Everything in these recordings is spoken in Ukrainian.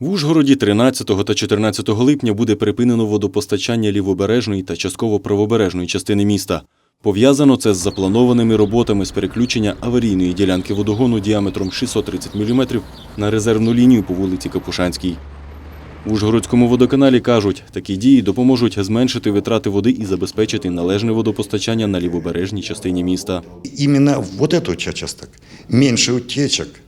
В Ужгороді 13 та 14 липня буде припинено водопостачання лівобережної та частково правобережної частини міста. Пов'язано це з запланованими роботами з переключення аварійної ділянки водогону діаметром 630 мм на резервну лінію по вулиці Капушанській. В Ужгородському водоканалі кажуть, такі дії допоможуть зменшити витрати води і забезпечити належне водопостачання на лівобережній частині міста. Именно вот этот участок, меньше утечек, э,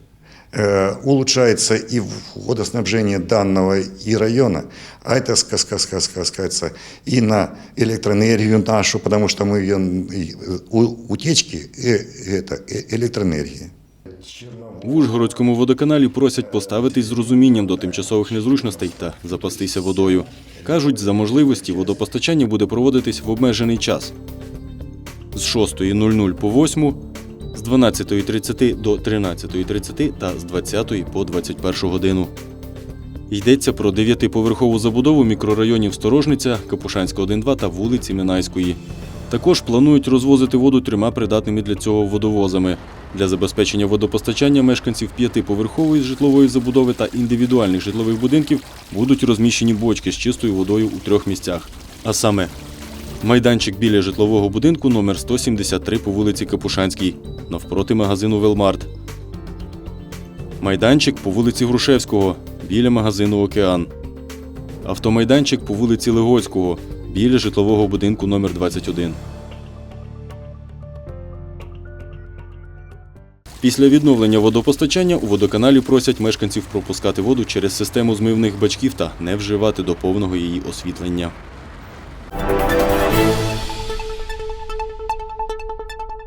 улучшается и водоснабжение данного и района, а это ска- ска- ска- ска- сказать, и на электроэнергию нашу, потому что мы ее, и, э, у- утечки э, это э, электроэнергия. В Ужгородському водоканалі просять поставитись з розумінням до тимчасових незручностей та запастися водою. Кажуть, за можливості водопостачання буде проводитись в обмежений час з 6.00 по 8, з 12.30 до 13.30 та з 20 по 21 годину. Йдеться про дев'ятиповерхову забудову мікрорайонів Сторожниця, Капушанська 1-2 та вулиці Минайської. Також планують розвозити воду трьома придатними для цього водовозами. Для забезпечення водопостачання мешканців п'ятиповерхової житлової забудови та індивідуальних житлових будинків будуть розміщені бочки з чистою водою у трьох місцях. А саме майданчик біля житлового будинку номер 173 по вулиці Капушанській, навпроти магазину Велмарт. Майданчик по вулиці Грушевського біля магазину Океан. Автомайданчик по вулиці Легоцького біля житлового будинку номер 21. Після відновлення водопостачання у водоканалі просять мешканців пропускати воду через систему змивних бачків та не вживати до повного її освітлення.